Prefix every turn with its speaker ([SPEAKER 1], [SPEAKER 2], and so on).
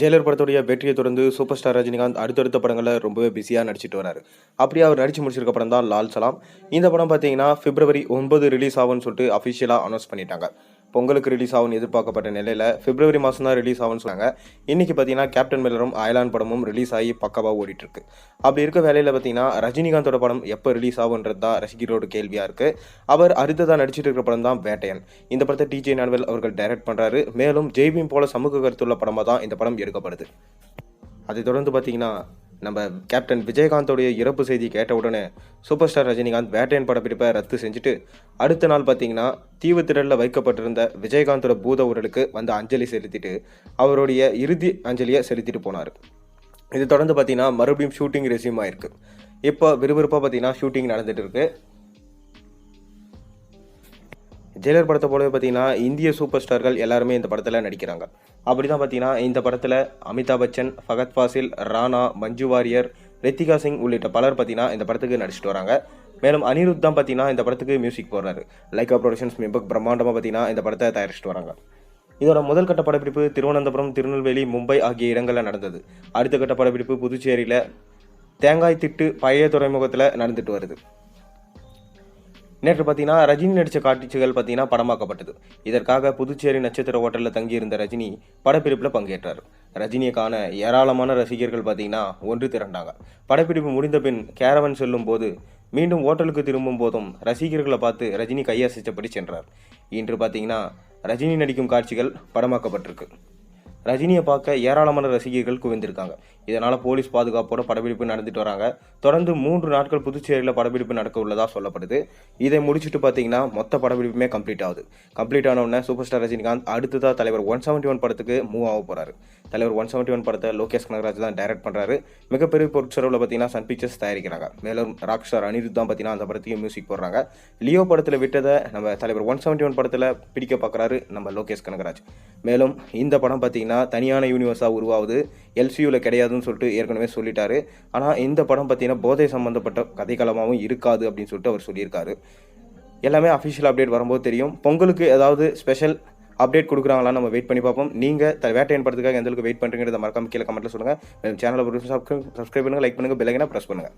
[SPEAKER 1] Jailer படத்துடைய வெற்றியை தொடர்ந்து சூப்பர் ஸ்டார் ரஜினிகாந்த் அடுத்தடுத்த படங்களில் ரொம்பவே பிஸியாக நடிச்சிட்டு வராரு. அப்படி அவர் நடிச்சு முடிச்சிருக்க படம் தான் லால் சலாம். இந்த படம் பார்த்தீங்கன்னா பிப்ரவரி ஒன்பது ரிலீஸ் ஆகும்னு சொல்லிட்டு அஃபிஷியலாக அனௌன்ஸ் பண்ணிட்டாங்க. பொங்கலுக்கு ரிலீஸ் ஆகும்னு எதிர்பார்க்கப்பட்ட நிலையில் பிப்ரவரி மாதம் தான் ரிலீஸ் ஆகும்னு சொன்னாங்க. இன்னைக்கு பார்த்தீங்கன்னா கேப்டன் மில்லரும் அயலான் படமும் ரிலீஸ் ஆகி பக்கவாக ஓடிட்டுருக்கு. அப்படி இருக்க வேலையில் பார்த்தீங்கன்னா ரஜினிகாந்தோட படம் எப்போ ரிலீஸ் ஆகுன்றது தான் ரசிகரோட கேள்வியாக இருக்குது அவர் அடுத்ததாக நடிச்சிட்டு இருக்கிற படம் தான் வேட்டையன். இந்த படத்தை டிஜே நான்வெல் அவர்கள் டைரக்ட் பண்ணுறாரு மேலும் ஜெய்பீம் போல சமூக கருத்துள்ள படமாக தான் இந்த படம் எடுக்கப்படுது. அதை தொடர்ந்து பார்த்தீங்கன்னா நம்ம கேப்டன் விஜயகாந்தோடைய இறப்பு செய்தி கேட்ட உடனே சூப்பர் ஸ்டார் ரஜினிகாந்த் வேட்டையன் படப்பிடிப்பை ரத்து செஞ்சுட்டு அடுத்த நாள் பார்த்தீங்கன்னா தீவு திடலில் வைக்கப்பட்டிருந்த விஜயகாந்தோட பூத உடலுக்கு வந்து அஞ்சலி செலுத்திட்டு அவருடைய இறுதி அஞ்சலியை செலுத்திட்டு போனார். இது தொடர்ந்து பார்த்தீங்கன்னா மறுபடியும் ஷூட்டிங் ரெசியூம் ஆயிருக்கு. இப்போ விறுவிறுப்பாக பார்த்தீங்கன்னா ஷூட்டிங் நடந்துகிட்டு இருக்குது ஜெயிலர் படத்தை போலவே பார்த்தீங்கன்னா இந்திய சூப்பர் ஸ்டார்கள் எல்லாருமே இந்த படத்தில் நடிக்கிறாங்க. அப்படி தான் பார்த்தீங்கன்னா இந்த படத்தில் அமிதாப் பச்சன் ஃபகத் ஃபாசில் ராணா மஞ்சு வாரியர் ரித்திகா சிங் உள்ளிட்ட பலர் பார்த்தீங்கன்னா இந்த படத்துக்கு நடிச்சிட்டு வராங்க. மேலும் அனிருத் தான் பார்த்தீங்கன்னா இந்த படத்துக்கு மியூசிக் போடுறாரு. லைக்கா ப்ரொடக்ஷன்ஸ் மிக பிரம்மாண்டமாக பார்த்தீங்கன்னா இந்த படத்தை தயாரிச்சிட்டு வராங்க. இதோட முதல் கட்ட படப்பிடிப்பு திருவனந்தபுரம் திருநெல்வேலி மும்பை ஆகிய இடங்களில் நடந்தது. அடுத்த கட்ட படப்பிடிப்பு புதுச்சேரியில் தேங்காய் திட்டு பழைய துறைமுகத்தில் நடந்துட்டு வருது. நேற்று பார்த்தீங்கன்னா ரஜினி நடித்த காட்சிகள் பார்த்தீங்கன்னா படமாக்கப்பட்டது. இதற்காக புதுச்சேரி நட்சத்திர ஹோட்டலில் தங்கியிருந்த ரஜினி படப்பிடிப்பில் பங்கேற்றார். ரஜினியை காண ஏராளமான ரசிகர்கள் பார்த்தீங்கன்னா ஒன்று திரண்டாங்க. படப்பிடிப்பு முடிந்த பின் கேரவன் செல்லும் போது மீண்டும் ஹோட்டலுக்கு திரும்பும் போதும் ரசிகர்களை பார்த்து ரஜினி கையசைச்சபடி சென்றார். இன்று பார்த்தீங்கன்னா ரஜினி நடிக்கும் காட்சிகள் படமாக்கப்பட்டிருக்கு. ரஜினியை பார்க்க ஏராளமான ரசிகர்கள் குவிந்திருக்காங்க. இதனால் போலீஸ் பாதுகாப்போட படப்பிடிப்பு நடந்துட்டு வராங்க. தொடர்ந்து மூன்று நாட்கள் புதுச்சேரியில் படப்பிடிப்பு நடக்க உள்ளதா சொல்லப்படுது. இதை முடிச்சுட்டு பார்த்தீங்கன்னா மொத்த படப்பிடிப்புமே கம்ப்ளீட் ஆகுது. கம்ப்ளீட் ஆனவுடனே சூப்பர் ஸ்டார் ரஜினிகாந்த் அடுத்ததாக தலைவர் ஒன் செவன்ட்டி ஒன் படத்துக்கு மூவ் ஆக போகிறாரு தலைவர் ஒன் செவன்ட்டி ஒன் படத்தை லோகேஷ் கனகராஜ் தான் டைரக்ட் பண்ணுறாரு மிகப்பெரிய பொருட்செலவில் பார்த்தீங்கன்னா சன் பிக்சர்ஸ் தயாரிக்கிறாங்க. மேலும் ராக் ஸ்டார் அனிருத் தான் பார்த்தீங்கன்னா அந்த படத்தையும் மியூசிக் போடுறாங்க. லியோ படத்தில் விட்டதை நம்ம தலைவர் ஒன் செவன்ட்டி ஒன் படத்தில் பிடிக்க பார்க்குறாரு நம்ம லோகேஷ் கனகராஜ். மேலும் இந்த படம் பார்த்தீங்கன்னா தனியான யூனிவர்ஸாக உருவாகுது எல்சியூவில் கிடையாதுன்னு சொல்லிட்டு ஏற்கனவே சொல்லிட்டாரு. ஆனால் இந்த படம் பார்த்தீங்கன்னா போதை சம்மந்தப்பட்ட கதைக்களமாகவும் இருக்காது அப்படின்னு சொல்லிட்டு அவர் சொல்லியிருக்காரு. எல்லாமே அஃபிஷியல் அப்டேட் வரும்போது தெரியும். பொங்கலுக்கு ஏதாவது ஸ்பெஷல் அப்டேட் கொடுக்குறாங்களா நம்ம வெயிட் பண்ணி பார்ப்போம். நீங்கள் த வேட்டையன் படத்துக்காக எந்த அளவுக்கு வெயிட் பண்ணுறீங்கிறத மறக்காம கீழே கமெண்ட்டில் சொல்லுங்கள் சேனலை சப்ஸ்கிரைப் பண்ணுங்கள் லைக் பண்ணுங்கள் பெல்லைக்கனா ப்ரெஸ் பண்ணுங்கள்